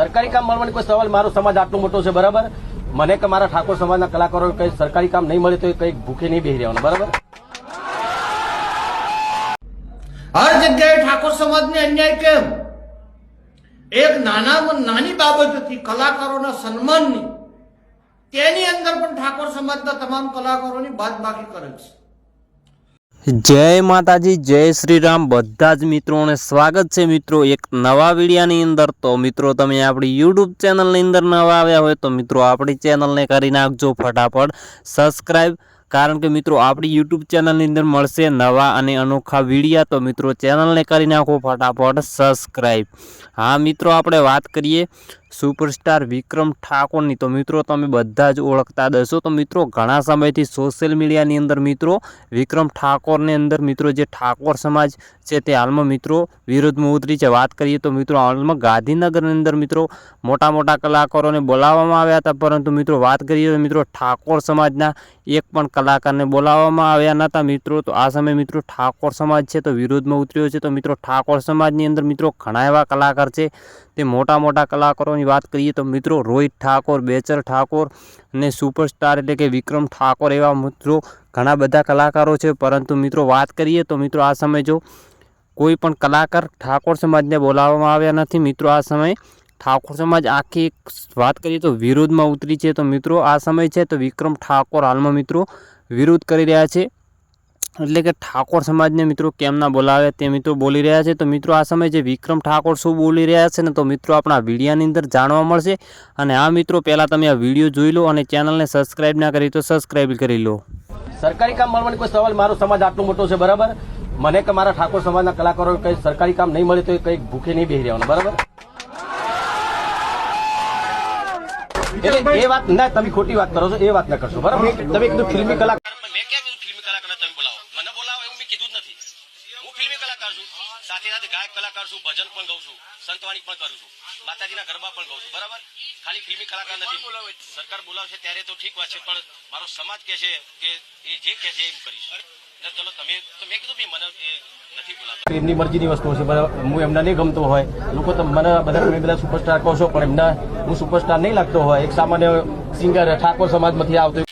સરકારી કામ મળવાની કોઈ સવાલ? મારો સમાજ આટલો મોટો છે, બરાબર? મને કે મારા ઠાકોર સમાજના કલાકારો કઈ સરકારી કામ નહીં મળે તો એ કઈ ભૂખે નહીં બેસી રહેવાનું, બરાબર? હર જગ્યાએ ઠાકોર સમાજને અન્યાય કેમ? એક નાનામાં નાની બાબતથી કલાકારોના સન્માનની, તેની અંદર પણ ઠાકોર સમાજના તમામ કલાકારોની બાદ બાકી કરે છે. જય માતાજી, જય શ્રી રામ બધા જ મિત્રોને સ્વાગત છે મિત્રો એક નવા વિડીયાની અંદર. તો મિત્રો, તમે આપણી યુટ્યુબ ચેનલની અંદર નવા આવ્યા હોય તો મિત્રો, આપણી ચેનલને કરી નાખજો ફટાફટ. સબસ્ક્રાઈબ કારણ કે મિત્રો, આપણી યુટ્યુબ ચેનલની અંદર મળશે નવા અને અનોખા વિડીયા. તો મિત્રો, ચેનલને કરી નાખો ફટાફટ સબસ્ક્રાઈબ હા, મિત્રો, આપણે વાત કરીએ સુપરસ્ટાર વિક્રમ ઠાકોરની. તો મિત્રો, તમે બધા જ ઓળખતા દશો તો મિત્રો, ઘણા સમયથી સોશિયલ મીડિયાની અંદર મિત્રો, વિક્રમ ઠાકોરની અંદર મિત્રો, જે ઠાકોર સમાજ છે તે હાલમાં મિત્રો વિરોધમાં ઉતરી છે. વાત કરીએ તો મિત્રો, હાલમાં ગાંધીનગરની અંદર મિત્રો મોટા મોટા કલાકારોને બોલાવવામાં આવ્યા હતા. પરંતુ મિત્રો, વાત કરીએ તો મિત્રો, ઠાકોર સમાજના એક પણ કલાકારને બોલાવવામાં આવ્યા નહોતા મિત્રો, તો આ સમયે મિત્રો ઠાકોર સમાજ છે તો વિરોધમાં ઉતર્યો છે. તો મિત્રો, ઠાકોર સમાજની અંદર મિત્રો ઘણા એવા કલાકાર છે. તે મોટા મોટા કલાકારોની વાત કરીએ તો મિત્રો, રોહિત ઠાકોર, બેચર ઠાકોર અને સુપરસ્ટાર એટલે કે વિક્રમ ઠાકોર એવા મિત્રો ઘણા બધા કલાકારો છે. પરંતુ મિત્રો, વાત કરીએ તો મિત્રો, આ સમયે જો કોઈ પણ કલાકાર ઠાકોર સમાજને બોલાવવામાં આવ્યા નથી. મિત્રો, આ સમયે ઠાકોર સમાજ આખી વાત કરીએ તો વિરોધમાં ઉતરી છે. તો મિત્રો, આ સમય છે તો વિક્રમ ઠાકોર હાલમાં મિત્રો વિરોધ કરી રહ્યા છે. એટલે કે ઠાકોર સમાજને મિત્રો કેમ ના બોલાવે તે મિત્રો બોલી રહ્યા છે. તો મિત્રો, આ સમયે જે વિક્રમ ઠાકોર શું બોલી રહ્યા છે ને તો મિત્રો આપણા વિડીયાની અંદર જાણવા મળશે. અને આ મિત્રો, પહેલાં તમે આ વીડિયો જોઈ લો અને ચેનલને સબસ્ક્રાઈબ ના કરી તો સબસ્ક્રાઈબ કરી લો. સરકારી કામ મળવાની કોઈ સવાલ, મારો સમાજ આટલો મોટો છે, બરાબર? મને કે મારા ઠાકોર સમાજના કલાકારો કઈ સરકારી કામ નહીં મળે તો એ કઈ ભૂખે નહીં બેહી રહેવાનું, બરાબર? એટલે એ વાત ના તમે ખોટી વાત કરો છો એ વાત ના કરશો બરાબર? તમે કીધું ફિલ્મી કલાકાર મેં ક્યાં કીધું ફિલ્મી કલાકાર તમે બોલાવો. મને બોલાવો એવું મેં કીધું જ નથી. હું ફિલ્મી કલાકાર છું. સાથે સાથે ગાયક કલાકાર છું ભજન પણ ગાઉં છું સંતવાણી પણ કરું છું માતાજીના ગરબા પણ ગાઉં છું બરાબર? ખાલી ફિલ્મી કલાકાર નથી. સરકાર બોલાવશે ત્યારે તો ઠીક વાત છે પણ મારો સમાજ કે છે કે એ જે કે છે એમ કરીશ. એમની મરજીની વસ્તુ છે હું એમને નહીં ગમતો હોય. લોકો તો મને બધા તમે બધા સુપરસ્ટાર કહો છો, પણ એમના હું સુપરસ્ટાર નહીં લાગતો હોય. એક સામાન્ય સિંગર ઠાકોર સમાજમાંથી આવતો